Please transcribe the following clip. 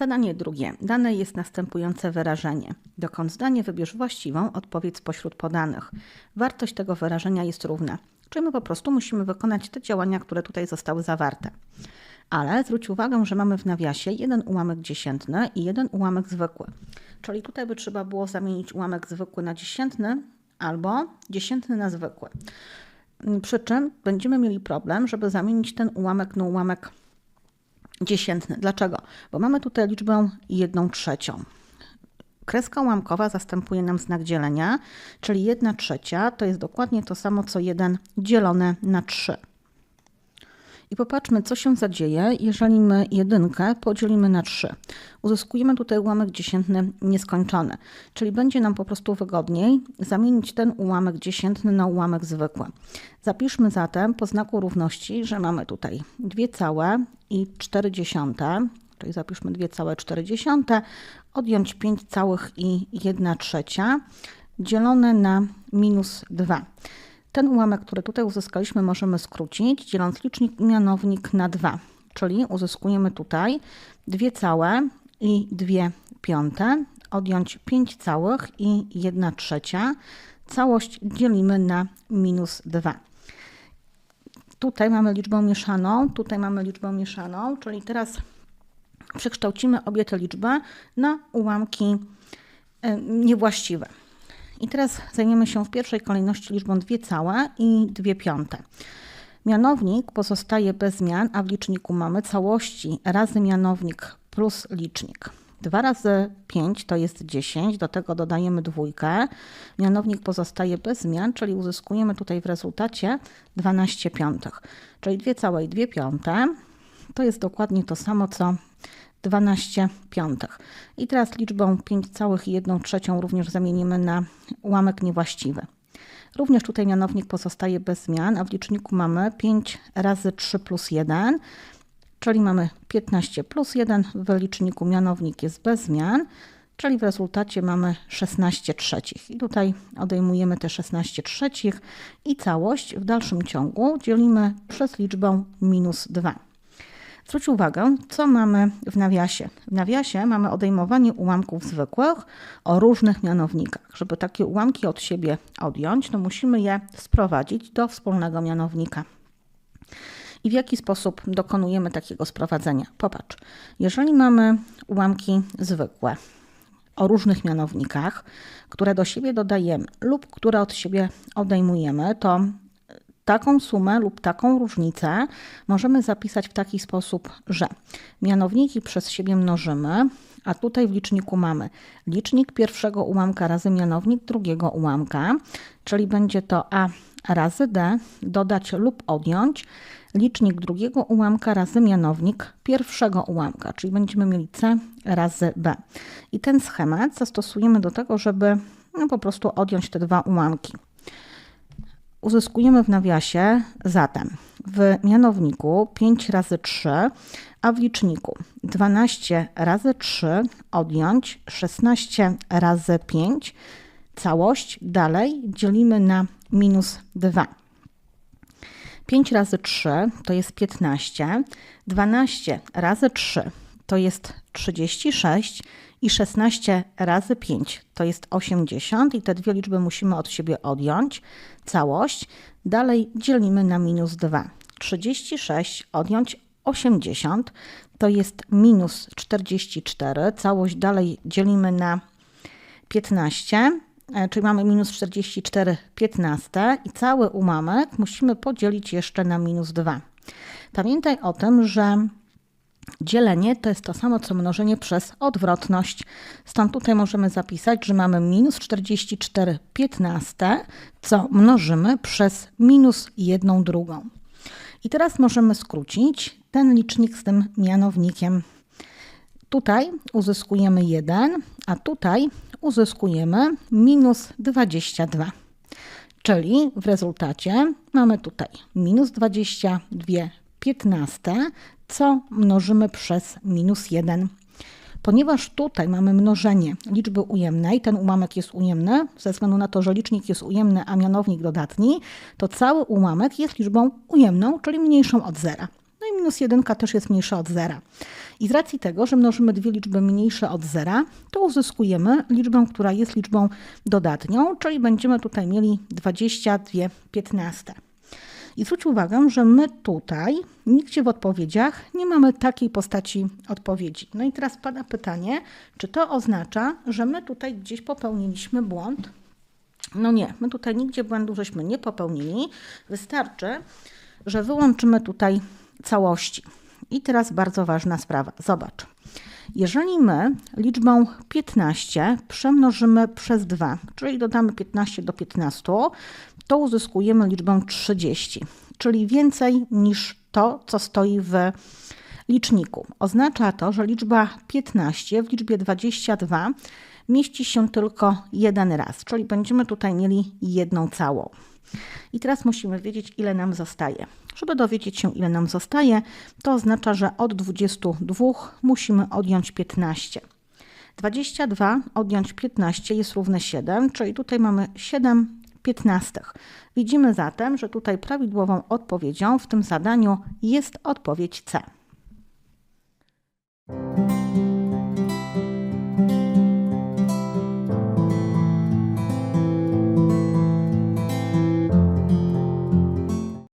Zadanie drugie. Dane jest następujące wyrażenie. Dokąd zdanie wybierz właściwą odpowiedź spośród podanych. Wartość tego wyrażenia jest równa. Czyli my po prostu musimy wykonać te działania, które tutaj zostały zawarte. Ale zwróć uwagę, że mamy w nawiasie jeden ułamek dziesiętny i jeden ułamek zwykły. Czyli tutaj by trzeba było zamienić ułamek zwykły na dziesiętny albo dziesiętny na zwykły. Przy czym będziemy mieli problem, żeby zamienić ten ułamek na ułamek dziesiętny. Dlaczego? Bo mamy tutaj liczbę 1 trzecią. Kreska ułamkowa zastępuje nam znak dzielenia, czyli 1 trzecia to jest dokładnie to samo co 1 dzielone na 3. I popatrzmy, co się zadzieje, jeżeli my jedynkę podzielimy na 3. Uzyskujemy tutaj ułamek dziesiętny nieskończony, czyli będzie nam po prostu wygodniej zamienić ten ułamek dziesiętny na ułamek zwykły. Zapiszmy zatem po znaku równości, że mamy tutaj 2 całe i 4 dziesiąte, czyli zapiszmy 2 całe 4 dziesiąte, odjąć 5 całych i 1 trzecia, dzielone na minus 2. Ten ułamek, który tutaj uzyskaliśmy, możemy skrócić, dzieląc licznik mianownik na 2, czyli uzyskujemy tutaj 2 całe i 2 piąte, odjąć 5 całych i 1 trzecia. Całość dzielimy na minus 2. Tutaj mamy liczbę mieszaną, tutaj mamy liczbę mieszaną, czyli teraz przekształcimy obie te liczby na ułamki e, niewłaściwe. I teraz zajmiemy się w pierwszej kolejności liczbą 2 całe i 2 piąte. Mianownik pozostaje bez zmian, a w liczniku mamy całości razy mianownik plus licznik. 2 razy 5 to jest 10, do tego dodajemy dwójkę. Mianownik pozostaje bez zmian, czyli uzyskujemy tutaj w rezultacie 12 piątych. Czyli 2 całe i 2 piąte to jest dokładnie to samo co 12 piątych. I teraz liczbą 5 całych i 1 trzecią również zamienimy na ułamek niewłaściwy. Również tutaj mianownik pozostaje bez zmian, a w liczniku mamy 5 razy 3 plus 1, czyli mamy 15 plus 1, w liczniku mianownik jest bez zmian, czyli w rezultacie mamy 16 trzecich. I tutaj odejmujemy te 16 trzecich i całość w dalszym ciągu dzielimy przez liczbę minus 2. Zwróć uwagę, co mamy w nawiasie. W nawiasie mamy odejmowanie ułamków zwykłych o różnych mianownikach. Żeby takie ułamki od siebie odjąć, to musimy je sprowadzić do wspólnego mianownika. I w jaki sposób dokonujemy takiego sprowadzenia? Popatrz, jeżeli mamy ułamki zwykłe o różnych mianownikach, które do siebie dodajemy lub które od siebie odejmujemy, to taką sumę lub taką różnicę możemy zapisać w taki sposób, że mianowniki przez siebie mnożymy, a tutaj w liczniku mamy licznik pierwszego ułamka razy mianownik drugiego ułamka, czyli będzie to a razy d dodać lub odjąć licznik drugiego ułamka razy mianownik pierwszego ułamka, czyli będziemy mieli c razy b. I ten schemat zastosujemy do tego, żeby no, po prostu odjąć te dwa ułamki uzyskujemy w nawiasie zatem w mianowniku 5 razy 3, a w liczniku 12 razy 3 odjąć 16 razy 5. Całość dalej dzielimy na minus 2. 5 razy 3 to jest 15, 12 razy 3 to jest 36 i 16 razy 5 to jest 80 i te dwie liczby musimy od siebie odjąć. Całość dalej dzielimy na minus 2. 36 odjąć 80 to jest minus 44. Całość dalej dzielimy na 15, e, czyli mamy minus 44 15 i cały ułamek musimy podzielić jeszcze na minus 2. Pamiętaj o tym, że Dzielenie to jest to samo co mnożenie przez odwrotność. Stąd tutaj możemy zapisać, że mamy minus 44 15, co mnożymy przez minus 1 drugą. I teraz możemy skrócić ten licznik z tym mianownikiem. Tutaj uzyskujemy 1, a tutaj uzyskujemy minus 22. Czyli w rezultacie mamy tutaj minus 22 15, co mnożymy przez minus 1. Ponieważ tutaj mamy mnożenie liczby ujemnej, ten ułamek jest ujemny, ze względu na to, że licznik jest ujemny, a mianownik dodatni, to cały ułamek jest liczbą ujemną, czyli mniejszą od zera. No i minus 1 też jest mniejsza od zera. I z racji tego, że mnożymy dwie liczby mniejsze od zera, to uzyskujemy liczbę, która jest liczbą dodatnią, czyli będziemy tutaj mieli 22 15. I zwróć uwagę, że my tutaj nigdzie w odpowiedziach nie mamy takiej postaci odpowiedzi. No i teraz pada pytanie, czy to oznacza, że my tutaj gdzieś popełniliśmy błąd? No nie, my tutaj nigdzie błędu żeśmy nie popełnili. Wystarczy, że wyłączymy tutaj całości. I teraz bardzo ważna sprawa. Zobacz. Jeżeli my liczbę 15 przemnożymy przez 2, czyli dodamy 15 do 15, to uzyskujemy liczbę 30, czyli więcej niż to, co stoi w liczniku. Oznacza to, że liczba 15 w liczbie 22 mieści się tylko jeden raz, czyli będziemy tutaj mieli jedną całą. I teraz musimy wiedzieć, ile nam zostaje. Żeby dowiedzieć się, ile nam zostaje, to oznacza, że od 22 musimy odjąć 15. 22 odjąć 15 jest równe 7, czyli tutaj mamy 7 Widzimy zatem, że tutaj prawidłową odpowiedzią w tym zadaniu jest odpowiedź C.